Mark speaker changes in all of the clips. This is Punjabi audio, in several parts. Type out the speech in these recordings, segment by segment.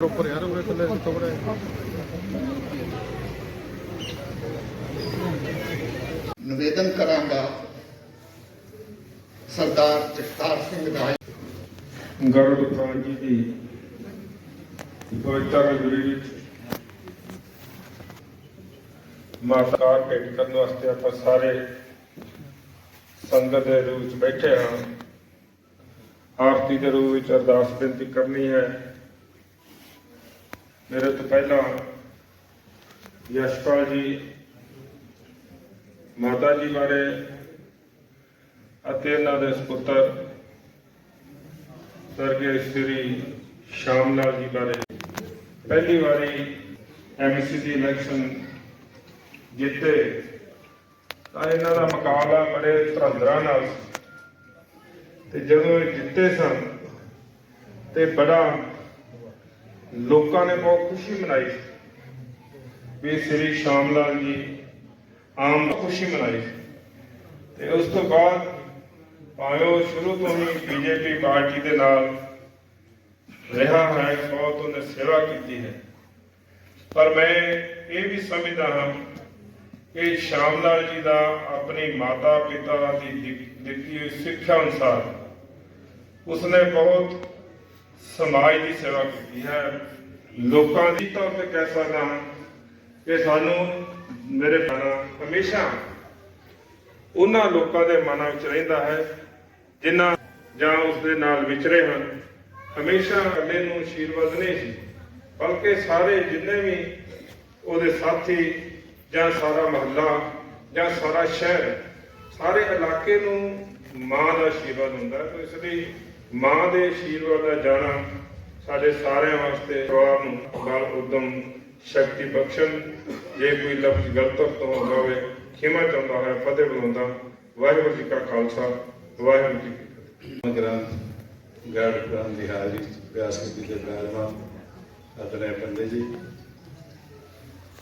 Speaker 1: ਉੱਪਰ ਯਾਰ ਉਹ ਥੱਲੇ ਸੁੱਤਾ ਬੜਾ
Speaker 2: ਨਿਵੇਦਨ ਕਰਾਂਗਾ ਸਰਦਾਰ ਜਗਤਾਰ ਸਿੰਘ ਦਾ।
Speaker 3: ਗਰੁੜ ਪੁਰਾਣ ਜੀ ਦੀ ਪਵਿੱਤਰ ਵਿੱਚ ਮਾਤਾ ਭੇਟ ਕਰਨ ਵਾਸਤੇ ਆਪਾਂ ਸਾਰੇ ਸੰਗਤ ਦੇ ਰੂਪ ਵਿੱਚ ਬੈਠੇ ਹਾਂ। ਆਰਤੀ ਦੇ ਰੂਪ ਵਿੱਚ ਅਰਦਾਸ ਬੇਨਤੀ ਕਰਨੀ ਹੈ। ਮੇਰੇ ਤੋਂ ਪਹਿਲਾਂ ਯਸ਼ਪਾਲ ਜੀ, ਮਾਤਾ ਜੀ ਬਾਰੇ ਅਤੇ ਇਹਨਾਂ ਦੇ ਸੁਪੁੱਤਰ ਸਰਗੇ ਸ੍ਰੀ ਸ਼ਾਮ ਲਾਲ ਜੀ ਬਾਰੇ ਪਹਿਲੀ ਵਾਰੀ ਐਮਸੀ ਦੀ ਇਲੈਕਸ਼ਨ ਜਿੱਤੇ, ਤਾਂ ਇਹਨਾਂ ਦਾ ਮੁਕਾਬਲਾ ਬੜੇ ਧਰੰਦਰਾਂ ਨਾਲ ਸੀ। ਤੇ ਜਦੋਂ ਇਹ ਜਿੱਤੇ ਸਨ, ਤੇ ਬੜਾ ਲੋਕਾਂ ਨੇ ਬਹੁਤ ਖੁਸ਼ੀ ਮਨਾਈ ਵੀ ਸ੍ਰੀ ਸ਼ਾਮ ਲਾਲ ਜੀ ਆਮ ਖੁਸ਼ੀ ਮਨਾਈ ਤੇ ਉਸ ਤੋਂ ਬਾਅਦ ਭਾਵੇਂ ਉਹ ਸ਼ੁਰੂ ਤੋਂ ਹੀ ਬੀਜੇਪੀ ਪਾਰਟੀ ਦੇ ਨਾਲ ਰਿਹਾ ਹੈ, ਬਹੁਤ ਉਹਨੇ ਸੇਵਾ ਕੀਤੀ ਹੈ। ਪਰ ਮੈਂ ਇਹ ਵੀ ਸਮਝਦਾ ਹਾਂ ਕਿ ਸ਼ਾਮ ਲਾਲ ਜੀ ਦਾ ਆਪਣੀ ਮਾਤਾ ਪਿਤਾ ਦੀ, ਦਿੱਤੀ ਹੋਈ ਸਿੱਖਿਆ ਅਨੁਸਾਰ ਉਸਨੇ ਬਹੁਤ ਸਮਾਜ ਦੀ ਸੇਵਾ ਕੀਤੀ ਹੈ। ਲੋਕਾਂ ਦੀ ਤੌਰ ਤੇ ਕਹਿ ਸਕਦਾ ਹਾਂ ਕਿ ਸਾਨੂੰ ਮੇਰੇ ਬਣਾ ਹਮੇਸ਼ਾ ਉਹਨਾਂ ਲੋਕਾਂ ਦੇ ਮਨਾਂ ਵਿੱਚ ਰਹਿੰਦਾ ਹੈ, ਜਿਨ੍ਹਾਂ ਜਾਂ ਉਸ ਦੇ ਨਾਲ ਵਿਚਰੇ ਹਨ। ਹਮੇਸ਼ਾ ਇਕੱਲੇ ਨੂੰ ਆਸ਼ੀਰਵਾਦ ਨਹੀਂ ਸੀ, ਬਲਕਿ ਸਾਰੇ ਜਿੰਨੇ ਵੀ ਉਹਦੇ ਸਾਥੀ ਜਾਂ ਸਾਰਾ ਮਹੱਲਾ ਜਾਂ ਸਾਰਾ ਸ਼ਹਿਰ, ਸਾਰੇ ਇਲਾਕੇ ਨੂੰ ਮਾਂ ਦਾ ਆਸ਼ੀਰਵਾਦ ਹੁੰਦਾ ਹੈ। ਇਸ ਲਈ ਮਾਂ ਦੇ ਆਸ਼ੀਰਵਾਦ ਦਾ ਜਾਣਾ ਸਾਡੇ ਸਾਰਿਆਂ ਵਾਸਤੇ ਪਰਿਵਾਰ ਨੂੰ ਬਲ ਉਦਮ, ਸ਼ਕਤੀ ਬਖਸ਼ਣ। ਜੇ ਕੋਈ ਲਫ਼ਜ਼ ਗਲਤ ਤੋਂ ਹੁੰਦਾ ਹੋਵੇ ਖਿਮਾ ਚਾਹੁੰਦਾ ਹੈ ਫਤਿਹ ਬੁਲਾਉਂਦਾ, ਵਾਹਿਗੁਰੂ ਜੀ ਕਾ ਖਾਲਸਾ, ਵਾਹਿਗੁਰੂ ਜੀ ਕੀ ਫਤਿਹ।
Speaker 4: ਗ੍ਰੰਥ ਗਾੜ ਗ੍ਰੰਥ ਦੀ ਹਾਜ਼ਰੀ ਪਿਆਸ ਕੀਤੀ ਤੇ ਬਿਰਾਜਮਾਨ ਆਪਣੇ ਪੰਡੇ ਜੀ।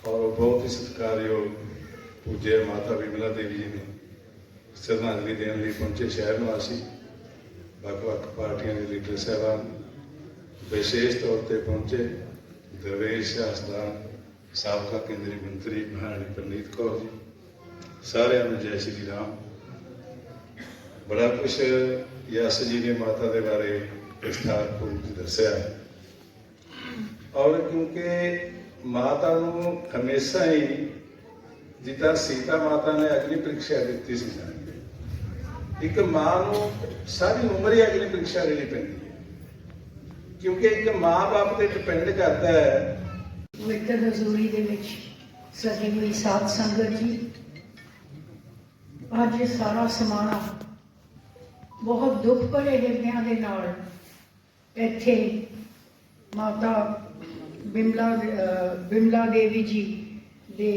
Speaker 4: ਔਰ ਬਹੁਤ ਹੀ ਸਤਿਕਾਰਯੋਗ ਪੂਜੇ ਮਾਤਾ ਵਿਮਲਾ ਦੇਵੀ ਜੀ ਨੂੰ ਸ਼ਰਧਾਂਜਲੀ ਦੇਣ ਲਈ ਪਹੁੰਚੇ ਸ਼ਹਿਰ ਨਿਵਾਸੀ। ਵੱਖ-ਵੱਖ ਪਾਰਟੀਆਂ ਦੇ ਲੀਡਰ ਸਾਹਿਬਾਨ ਵਿਸ਼ੇਸ਼ ਤੌਰ ਤੇ ਪਹੁੰਚੇ ਦਰਵੇਸ਼ ਸਿਆਸਤਦਾਨ ਸਾਬਕਾ ਕੇਂਦਰੀ ਮੰਤਰੀ ਮਹਾਰਾਣੀ ਪ੍ਰਨੀਤ ਕੌਰ ਜੀ ਸਾਰਿਆਂ ਨੂੰ ਜੈ ਸ਼੍ਰੀ ਰਾਮ ਬੜਾ ਕੁਛ ਯਸ ਜੀ ਨੇ ਮਾਤਾ ਦੇ ਬਾਰੇ ਵਿਸਥਾਰਪੂਰਵਕ ਦੱਸਿਆ ਹੈ। ਔਰ ਕਿਉਂਕਿ ਮਾਤਾ ਨੂੰ ਹਮੇਸ਼ਾ ਹੀ ਜਿੱਦਾਂ ਸੀਤਾ ਮਾਤਾ ਨੇ ਅਗਨੀ ਪ੍ਰੀਖਿਆ ਦਿੱਤੀ ਸੀ ਨਾ, ਇੱਕ ਮਾਂ ਨੂੰ ਸਾਰੀ ਉਮਰ ਹੀ ਅਗਨੀ ਪ੍ਰੀਖਿਆ ਦੇਣੀ ਪੈਂਦੀ ਹੈ। ਕਿਉਂਕਿ ਇੱਕ ਮਾਂ-ਬਾਪ ਤੇ ਡਿਪੈਂਡ ਕਰਦਾ ਹੈ।
Speaker 5: ਪਵਿੱਤਰ ਹਜ਼ੂਰੀ ਦੇ ਵਿੱਚ ਸਜੀ ਹੋਈ ਸਾਧ ਸੰਗਤ ਜੀ, ਅੱਜ ਇਹ ਸਾਰਾ ਸਮਾਣਾ ਬਹੁਤ ਦੁੱਖ ਭਰੇ ਹਿਰਦਿਆਂ ਦੇ ਨਾਲ ਇੱਥੇ ਮਾਤਾ ਬਿਮਲਾ ਬਿਮਲਾ ਦੇਵੀ ਜੀ ਦੇ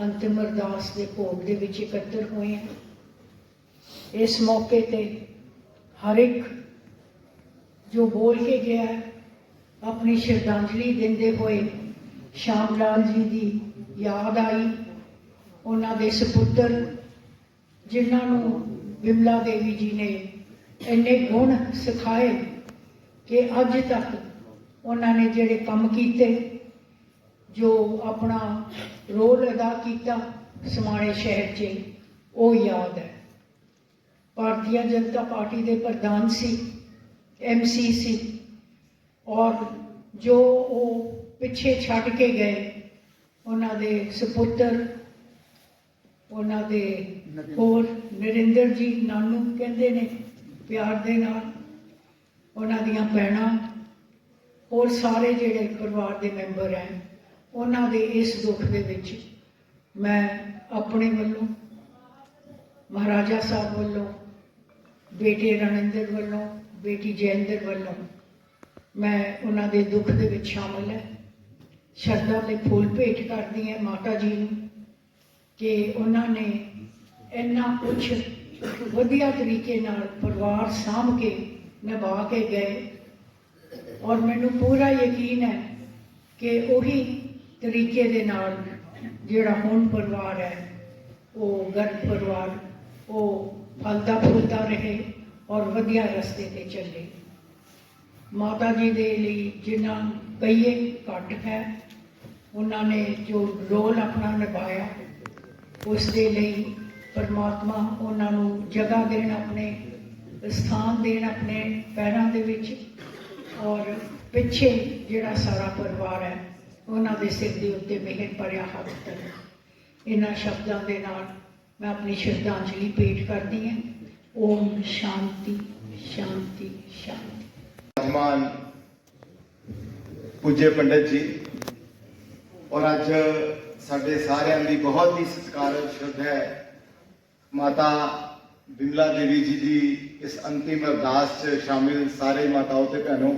Speaker 5: ਅੰਤਿਮ ਅਰਦਾਸ ਦੇ ਭੋਗ ਦੇ ਵਿੱਚ ਇਕੱਤਰ ਹੋਏ ਹਾਂ ਇਸ ਮੌਕੇ ਤੇ ਹਰ ਇੱਕ ਜੋ ਬੋਲ ਕੇ ਗਿਆ ਆਪਣੀ ਸ਼ਰਧਾਂਜਲੀ ਦਿੰਦੇ ਹੋਏ ਸ਼ਾਮ ਲਾਲ ਜੀ ਦੀ ਯਾਦ ਆਈ। ਉਹਨਾਂ ਦੇ ਸੁਪੁੱਤਰ, ਜਿਨ੍ਹਾਂ ਨੂੰ ਬਿਮਲਾ ਦੇਵੀ ਜੀ ਨੇ ਇੰਨੇ ਗੁਣ ਸਿਖਾਏ ਕਿ ਅੱਜ ਤੱਕ ਉਹਨਾਂ ਨੇ ਜਿਹੜੇ ਕੰਮ ਕੀਤੇ, ਜੋ ਆਪਣਾ ਰੋਲ ਅਦਾ ਕੀਤਾ ਸਮਾਣੇ ਸ਼ਹਿਰ 'ਚ, ਉਹ ਯਾਦ ਹੈ। ਭਾਰਤੀ ਜਨਤਾ ਪਾਰਟੀ ਦੇ ਪ੍ਰਧਾਨ ਸੀ ਐਮਸੀ ਸੀ ਔਰ ਜੋ ਉਹ ਪਿੱਛੇ ਛੱਡ ਕੇ ਗਏ, ਉਹਨਾਂ ਦੇ ਸੁਪੁੱਤਰ, ਉਹਨਾਂ ਦੇ ਹੋਰ ਨਰਿੰਦਰ ਜੀ ਨਾਨੂ ਕਹਿੰਦੇ ਨੇ ਪਿਆਰ ਦੇ ਨਾਲ, ਉਹਨਾਂ ਦੀਆਂ ਭੈਣਾਂ, ਹੋਰ ਸਾਰੇ ਜਿਹੜੇ ਪਰਿਵਾਰ ਦੇ ਮੈਂਬਰ ਹੈ, ਉਹਨਾਂ ਦੇ ਇਸ ਦੁੱਖ ਦੇ ਵਿੱਚ ਮੈਂ ਆਪਣੇ ਵੱਲੋਂ, ਮਹਾਰਾਜਾ ਸਾਹਿਬ ਵੱਲੋਂ ਬੇਟੇ ਰਣਿੰਦਰ ਵੱਲੋਂ, ਬੇਟੀ ਜੈਂਦਰ ਵੱਲੋਂ ਮੈਂ ਉਹਨਾਂ ਦੇ ਦੁੱਖ ਦੇ ਵਿੱਚ ਸ਼ਾਮਲ ਹੈ। ਸ਼ਰਧਾ ਦੇ ਫੁੱਲ ਭੇਟ ਕਰਦੀ ਹਾਂ ਮਾਤਾ ਜੀ ਨੂੰ ਕਿ ਉਹਨਾਂ ਨੇ ਇੰਨਾ ਕੁਛ ਵਧੀਆ ਤਰੀਕੇ ਨਾਲ ਪਰਿਵਾਰ ਸਾਂਭ ਕੇ ਨਿਭਾ ਕੇ ਗਏ। ਔਰ ਮੈਨੂੰ ਪੂਰਾ ਯਕੀਨ ਹੈ ਕਿ ਉਹੀ ਤਰੀਕੇ ਦੇ ਨਾਲ ਜਿਹੜਾ ਹੁਣ ਪਰਿਵਾਰ ਹੈ, ਉਹ ਗਰਭ ਪਰਿਵਾਰ, ਉਹ ਫਲਦਾ ਫੁੱਲਦਾ ਰਹੇ ਔਰ ਵਧੀਆ ਰਸਤੇ ਤੇ ਚੱਲੇ। ਮਾਤਾ ਜੀ ਦੇ ਲਈ ਜਿਨ੍ਹਾਂ ਕਹੀਏ ਘੱਟ ਹੈ। ਉਹਨਾਂ ਨੇ ਜੋ ਰੋਲ ਆਪਣਾ ਨਿਭਾਇਆ, ਉਸ ਦੇ ਲਈ ਪਰਮਾਤਮਾ ਉਹਨਾਂ ਨੂੰ ਜਗ੍ਹਾ ਦੇਣ ਆਪਣੇ, ਸਥਾਨ ਦੇਣ ਆਪਣੇ ਪੈਰਾਂ ਦੇ ਵਿੱਚ ਔਰ ਪਿੱਛੇ ਜਿਹੜਾ ਸਾਰਾ ਪਰਿਵਾਰ ਹੈ, ਉਹਨਾਂ ਦੇ ਸਿਰ ਦੇ ਉੱਤੇ ਮਿਹਰ ਭਰਿਆ ਹੱਥ ਧਰੇ ਇਹਨਾਂ ਸ਼ਬਦਾਂ ਦੇ ਨਾਲ ਮੈਂ ਆਪਣੀ ਸ਼ਰਧਾਂਜਲੀ ਭੇਟ ਕਰਦੀ ਹਾਂ। ਓਮ ਸ਼ਾਂਤੀ ਸ਼ਾਂਤੀ ਸ਼ਾਂਤੀ।
Speaker 1: ਮਹਿਮਾਨ ਪੂਜੇ ਪੰਡਤ ਜੀ, ਔਰ ਅੱਜ ਸਾਡੇ ਸਾਰਿਆਂ ਦੀ ਬਹੁਤ ਹੀ ਸਤਿਕਾਰਯੋਗ ਹੈ। ਮਾਤਾ ਬਿਮਲਾ ਦੇਵੀ ਜੀ ਦੀ ਇਸ ਅੰਤਿਮ ਅਰਦਾਸ 'ਚ ਸ਼ਾਮਿਲ ਸਾਰੇ ਮਾਤਾਓ ਤੇ ਭੈਣੋ,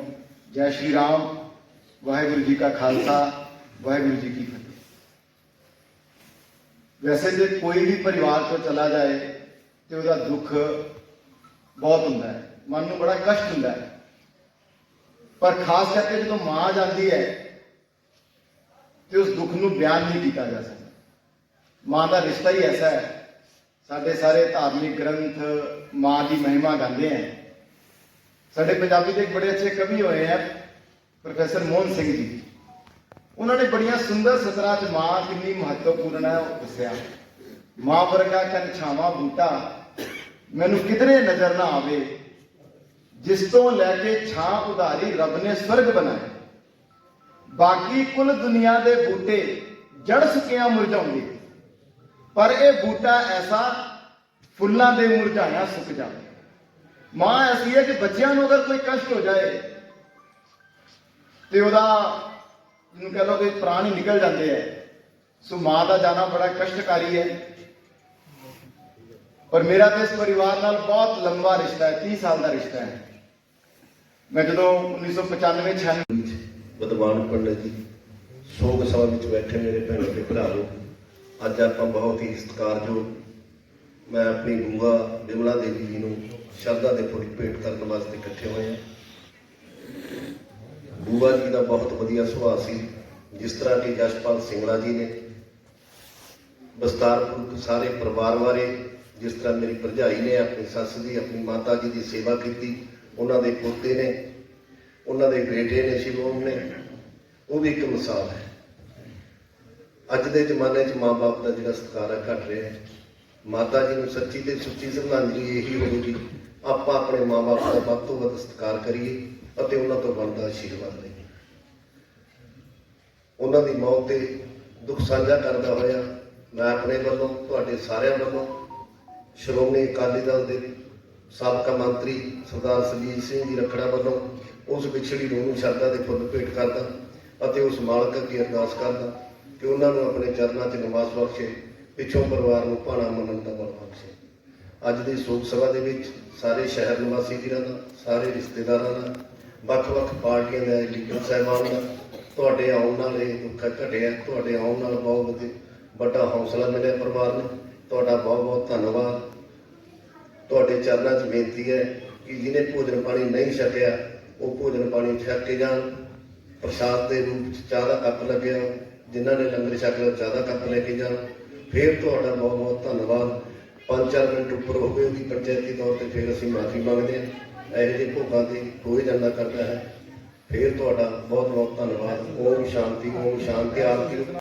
Speaker 1: ਜੈ ਸ਼੍ਰੀ ਰਾਮ, ਵਾਹਿਗੁਰੂ ਜੀ ਕਾ ਖਾਲਸਾ, ਵਾਹਿਗੁਰੂ ਜੀ ਕੀ ਫਤਿਹ। ਵੈਸੇ ਜੇ ਕੋਈ ਵੀ ਪਰਿਵਾਰ ਤੋਂ ਚਲਾ ਜਾਏ ਤੇ ਉਹਦਾ ਦੁੱਖ ਬਹੁਤ ਹੁੰਦਾ ਹੈ, ਮਨ ਨੂੰ ਬੜਾ ਕਸ਼ਟ ਹੁੰਦਾ ਹੈ। ਪਰ ਖਾਸ ਕਰਕੇ ਜਦੋਂ ਮਾਂ ਜਾਂਦੀ ਹੈ ਤੇ ਉਸ ਦੁੱਖ ਨੂੰ ਬਿਆਨ ਨਹੀਂ ਕੀਤਾ ਜਾ ਸਕਦਾ। ਮਾਂ ਦਾ ਰਿਸ਼ਤਾ ਹੀ ਐਸਾ ਹੈ, ਸਾਡੇ ਸਾਰੇ ਧਾਰਮਿਕ ਗ੍ਰੰਥ ਮਾਂ ਦੀ ਮਹਿਮਾ ਗਾਉਂਦੇ ਹੈ। ਸਾਡੇ ਪੰਜਾਬੀ ਦੇ ਇੱਕ ਬੜੇ ਅੱਛੇ ਕਵੀ ਹੋਏ ਹੈ, ਪ੍ਰੋਫੈਸਰ ਮੋਹਨ ਸਿੰਘ ਜੀ। ਉਹਨਾਂ ਨੇ ਬੜੀਆਂ ਸੁੰਦਰ ਸਤਰਾਂ ਚ ਮਾਂ ਕਿੰਨੀ ਮਹੱਤਵਪੂਰਨ ਹੈ ਉਹ ਦੱਸਿਆ। ਮਾਂ ਵਰਗਾ ਕਨ ਬੂਟਾ ਮੈਨੂੰ ਕਿਧਰੇ ਨਜ਼ਰ ਨਾ ਆਵੇ, ਜਿਸ ਤੋਂ ਲੈ ਕੇ ਛਾਂ ਉਧਾਰੀ ਰੱਬ ਨੇ ਸਵਰਗ ਬਣਾਇਆ। ਬਾਕੀ ਕੁੱਲ ਦੁਨੀਆ ਦੇ ਬੂਟੇ ਜੜ ਸੁੱਕਿਆਂ ਮੁਰਝਾਉਂਦੇ। ਪਰ ਇਹ ਬੂਟਾ ਐਸਾ ਫੁੱਲਾਂ ਦੇ ਮੁਰਝਾਇਆ ਸੁੱਕ ਜਾਵੇ। ਮਾਂ ਐਸੀ ਹੈ ਕਿ ਬੱਚਿਆਂ ਨੂੰ ਅਗਰ ਕੋਈ ਕਸ਼ਟ ਹੋ ਜਾਏ ਤੇ ਉਹਦਾ ਜਿਹਨੂੰ ਕਹ ਲਓ ਕਿ ਪ੍ਰਾਣ ਹੀ ਨਿਕਲ ਜਾਂਦੇ ਹੈ ਸੋ ਮਾਂ ਦਾ ਜਾਣਾ ਬੜਾ ਕਸ਼ਟਕਾਰੀ ਹੈ ਔਰ ਮੇਰਾ ਤੇ ਇਸ ਪਰਿਵਾਰ ਨਾਲ ਬਹੁਤ ਲੰਬਾ ਰਿਸ਼ਤਾ ਹੈ 30 ਸਾਲ ਦਾ ਰਿਸ਼ਤਾ ਹੈ ਮੈਂ ਜਦੋਂ 1995 96
Speaker 6: ਵਿਦਵਾਨ ਪੰਡਤ ਜੀ ਸੋਗ ਸਭਾ ਵਿੱਚ ਬੈਠੇ ਮੇਰੇ ਭੈਣ ਤੇ ਭਰਾਵੋ ਅੱਜ ਆਪਾਂ ਬਹੁਤ ਹੀ ਸਤਿਕਾਰਯੋਗ ਮੈਂ ਆਪਣੀ ਬੂਆ ਬਿਮਲਾ ਦੇਵੀ ਜੀ ਨੂੰ ਸ਼ਰਧਾ ਦੇ ਫੁੱਲ ਭੇਟ ਕਰਨ ਵਾਸਤੇ ਇਕੱਠੇ ਹੋਏ ਹਾਂ। ਬੂਆ ਜੀ ਦਾ ਬਹੁਤ ਵਧੀਆ ਸੁਭਾਅ ਸੀ, ਜਿਸ ਤਰ੍ਹਾਂ ਕਿ ਜਸਪਾਲ ਸਿੰਘਲਾ ਜੀ ਨੇ ਬਸਤਾਰਪੁਰ ਸਾਰੇ ਪਰਿਵਾਰ ਬਾਰੇ ਜਿਸ ਤਰ੍ਹਾਂ ਮੇਰੀ ਭਰਜਾਈ ਨੇ ਆਪਣੀ ਸੱਸ ਦੀ, ਆਪਣੀ ਮਾਤਾ ਜੀ ਦੀ ਸੇਵਾ ਕੀਤੀ, ਉਹਨਾਂ ਦੇ ਪੋਤੇ ਨੇ, ਉਹਨਾਂ ਦੇ ਬੇਟੇ ਨੇ ਸ਼ਿਵੋਮ ਨੇ, ਉਹ ਵੀ ਇੱਕ ਮਿਸਾਲ ਹੈ। ਅੱਜ ਦੇ ਜ਼ਮਾਨੇ 'ਚ ਮਾਂ-ਬਾਪ ਦਾ ਜਿਹੜਾ ਸਤਿਕਾਰ ਹੈ ਘਟ ਰਿਹਾ ਹੈ। ਮਾਤਾ ਜੀ ਨੂੰ ਸੱਚੀ ਤੇ ਸੁੱਚੀ ਸ਼ਰਧਾਂਜਲੀ ਇਹੀ ਹੋਵੇਗੀ। ਆਪਾਂ ਆਪਣੇ ਮਾਂ-ਬਾਪ ਦਾ ਵੱਧ ਤੋਂ ਵੱਧ ਸਤਿਕਾਰ ਕਰੀਏ ਅਤੇ ਉਹਨਾਂ ਤੋਂ ਬਣਦਾ ਆਸ਼ੀਰਵਾਦ ਲਈਏ। ਉਹਨਾਂ ਦੀ ਮੌਤ ਤੇ ਦੁੱਖ ਸਾਂਝਾ ਕਰਦਾ ਹੋਇਆ ਮੈਂ ਆਪਣੇ ਵੱਲੋਂ, ਤੁਹਾਡੇ ਸਾਰਿਆਂ ਵੱਲੋਂ, ਸ਼੍ਰੋਮਣੀ ਅਕਾਲੀ ਦਲ ਦੇ ਸਾਬਕਾ ਮੰਤਰੀ ਸਰਦਾਰ ਸੁਰਜੀਤ ਸਿੰਘ ਜੀ ਰਖੜਾ ਵੱਲੋਂ ਉਸ ਵਿਛੜੀ ਰੂਹ ਨੂੰ ਸ਼ਰਧਾ ਦੇ ਫੁੱਲ ਭੇਟ ਕਰਦਾ ਅਤੇ ਉਸ ਮਾਲਕ ਅੱਗੇ ਅਰਦਾਸ ਕਰਦਾ ਕਿ ਉਹਨਾਂ ਨੂੰ ਆਪਣੇ ਚਰਨਾਂ 'ਚ ਨਿਵਾਸ ਬਖਸ਼ੇ, ਪਿੱਛੋਂ ਪਰਿਵਾਰ ਨੂੰ ਭਾਣਾ ਮੰਨਣ ਦਾ ਬਲ ਬਖਸ਼ੇ। ਅੱਜ ਦੀ ਸੋਗ ਸਭਾ ਦੇ ਵਿੱਚ ਸਾਰੇ ਸ਼ਹਿਰ ਨਿਵਾਸੀ ਵੀਰਾਂ ਦਾ, ਸਾਰੇ ਰਿਸ਼ਤੇਦਾਰਾਂ ਦਾ, ਵੱਖ-ਵੱਖ ਪਾਰਟੀਆਂ ਦੇ, ਲੀਡਰ ਸਾਹਿਬਾਨ ਦਾ, ਤੁਹਾਡੇ ਆਉਣ ਨਾਲ ਇਹ ਦੁੱਖ ਘਟਿਆ, ਤੁਹਾਡੇ ਆਉਣ ਨਾਲ ਬਹੁਤ ਵਧੀ- ਵੱਡਾ ਹੌਸਲਾ ਮਿਲਿਆ ਪਰਿਵਾਰ ਨੂੰ, ਤੁਹਾਡਾ ਬਹੁਤ-ਬਹੁਤ ਧੰਨਵਾਦ। ਤੁਹਾਡੇ ਚਰਨਾਂ 'ਚ ਬੇਨਤੀ ਹੈ ਕਿ ਜਿਹਨੇ ਭੋਜਨ ਪਾਣੀ ਨਹੀਂ ਛਕਿਆ, ਉਹ ਭੋਜਨ ਪਾਣੀ ਛਕ ਕੇ ਜਾਣ। ਪ੍ਰਸ਼ਾਦ ਦੇ ਰੂਪ 'ਚ ਚਾਹ ਦਾ ਕੱਪ ਲੱਗਿਆ, ਜਿਨ੍ਹਾਂ ਨੇ ਲੰਗਰ ਛਕ ਲਿਆ ਚਾਹ ਦਾ ਕੱਪ ਲੈ ਕੇ ਜਾਣ। ਫਿਰ ਤੁਹਾਡਾ ਬਹੁਤ ਬਹੁਤ ਧੰਨਵਾਦ। ਪੰਜ ਚਾਰ ਮਿੰਟ ਉੱਪਰ ਹੋ ਗਏ ਉਹਦੀ ਪੰਚਾਇਤੀ ਤੌਰ ਤੇ ਫਿਰ ਅਸੀਂ ਮਾਫੀ ਮੰਗਦੇ ਹਾਂ। ਇਹੋ ਜਿਹੇ ਭੋਗਾਂ ਤੇ ਹੋਏ ਜਾਂਦਾ ਕਰਦਾ ਹੈ। ਫਿਰ ਤੁਹਾਡਾ ਬਹੁਤ ਬਹੁਤ ਧੰਨਵਾਦ। ਓਮ ਸ਼ਾਂਤੀ ਓਮ ਸ਼ਾਂਤੀ ਆਰਤੀ।